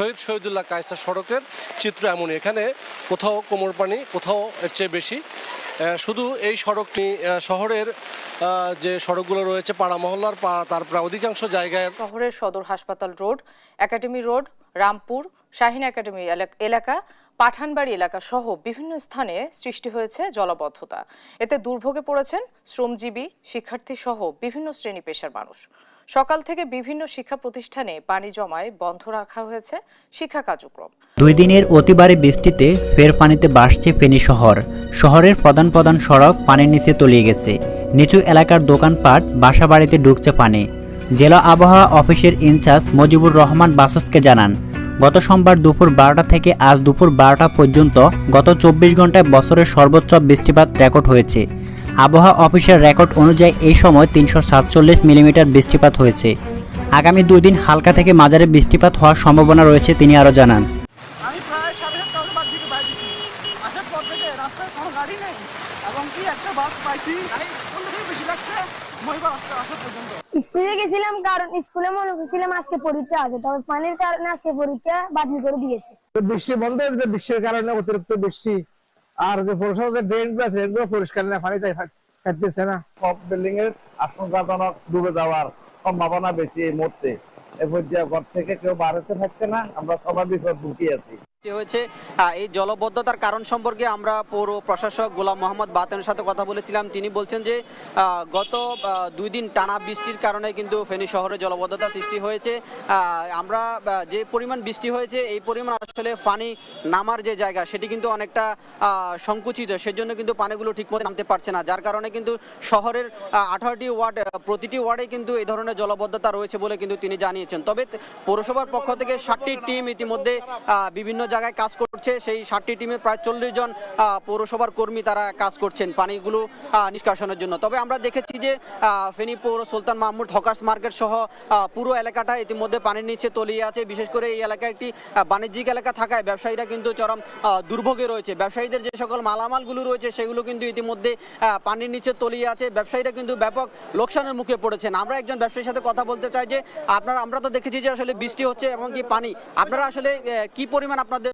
শহীদ শহীদুল্লাহ কায়সার সড়কের চিত্র এমনই। এখানে কোথাও কোমর পানি, কোথাও এর চেয়ে বেশি। শুধু এই সড়কটি শহরের যে সড়কগুলো রয়েছে, পাড়া মহল্লার তার প্রায় অধিকাংশ জায়গায় শহরের সদর হাসপাতাল road, academy road, Rampur, Shahin academy এলাকা, পাঠানবাড়ি এলাকা সহ বিভিন্ন স্থানে সৃষ্টি হয়েছে জলবদ্ধতা। এতে দুর্ভোগে পড়েছেন শ্রমজীবী, শিক্ষার্থী সহ বিভিন্ন শ্রেণি পেশার মানুষ। সকাল থেকে বিভিন্ন শিক্ষা প্রতিষ্ঠানে পানি জমায়, বন্ধ রাখা হয়েছে শিক্ষা কার্যক্রম। দুই দিনের অতিবারে বৃষ্টিতে ফের পানিতে ভাসছে ফেনী শহর। শহরের প্রধান প্রধান সড়ক পানির নিচে তলিয়ে গেছে। নিচু এলাকার দোকানপাট বাসা বাড়িতে ঢুকছে পানি। জেলা আবহাওয়া অফিসের ইনচার্জ মজিবুর রহমান বাসসকে জানান, গত সোমবার দুপুর বারোটা থেকে আজ দুপুর বারোটা পর্যন্ত গত চব্বিশ ঘন্টায় বছরের সর্বোচ্চ বৃষ্টিপাত রেকর্ড হয়েছে। আবহাওয়া অফিসের রেকর্ড অনুযায়ী এই সময় তিনশো সাতচল্লিশ মিলিমিটার বৃষ্টিপাত হয়েছে। আগামী দুই দিন হালকা থেকে মাঝারি বৃষ্টিপাত হওয়ার সম্ভাবনা রয়েছে তিনি আরও জানান। স্কুলে গেছিলাম কারণ স্কুলে মনে করছিলাম আজকে পরীক্ষা আছে তবে পানির কারণে আজকে পরীক্ষা বাতিল করে দিয়েছে। বৃষ্টি বন্ধ হয়ে গেছে বৃষ্টির কারণে অতিরিক্ত বৃষ্টি আর যে পৌরসভার যে ড্রেন আছে, এগুলো পরিষ্কার না, পানি চাই থাকতেছে না। সব বিল্ডিং এর আশঙ্কাজনক ডুবে যাওয়ার সম্ভাবনা বেশি এই মুহূর্তে। এ পর্যায়ে ঘর থেকে কেউ বাড়াতে থাকছে না, আমরা সবার বিপদ ঢুকি আছি। হয়েছে। এই জলবদ্ধতার কারণ সম্পর্কে আমরা পৌর প্রশাসক গোলাম মোহাম্মদ বাতেনের সাথে কথা বলেছিলাম। তিনি বলছেন যে গত দুই দিন টানা বৃষ্টির কারণে কিন্তু ফেনী শহরে জলবদ্ধতা সৃষ্টি হয়েছে। আমরা যে পরিমাণ বৃষ্টি হয়েছে, এই পরিমাণ আসলে পানি নামার যে জায়গা, সেটি কিন্তু অনেকটা সংকুচিত। সেজন্য কিন্তু পানিগুলো ঠিকমতো নামতে পারছে না। যার কারণে কিন্তু শহরের আঠারোটি ওয়ার্ড প্রতিটি ওয়ার্ডে কিন্তু এই ধরনের জলবদ্ধতা রয়েছে বলে কিন্তু তিনি জানিয়েছেন। তবে পৌরসভার পক্ষ থেকে ষাটটি টিম ইতিমধ্যে বিভিন্ন জায়গায় কাজ করছে। সেই ষাটটি টিমে প্রায় চল্লিশ জন পৌরসভার কর্মী তারা কাজ করছেন পানিগুলো নিষ্কাশনের জন্য। তবে আমরা দেখেছি যে ফেনী পৌর সুলতান মাহমুদ হকার্স মার্কেট সহ পুরো এলাকাটা ইতিমধ্যে পানির নিচে তলিয়ে আছে। বিশেষ করে এই এলাকা একটি বাণিজ্যিক এলাকা থাকায় ব্যবসায়ীরা কিন্তু চরম দুর্ভোগে রয়েছে। ব্যবসায়ীদের যে সকল মালামালগুলো রয়েছে, সেগুলো কিন্তু ইতিমধ্যে পানির নিচে তলিয়ে আছে। ব্যবসায়ীরা কিন্তু ব্যাপক লোকসানের মুখে পড়েছেন। আমরা একজন ব্যবসায়ীর সাথে কথা বলতে চাই যে, আপনারা, আমরা তো দেখেছি যে আসলে বৃষ্টি হচ্ছে এবং কি পানি। আপনারা আসলে কি পরিমাণ আপনাদের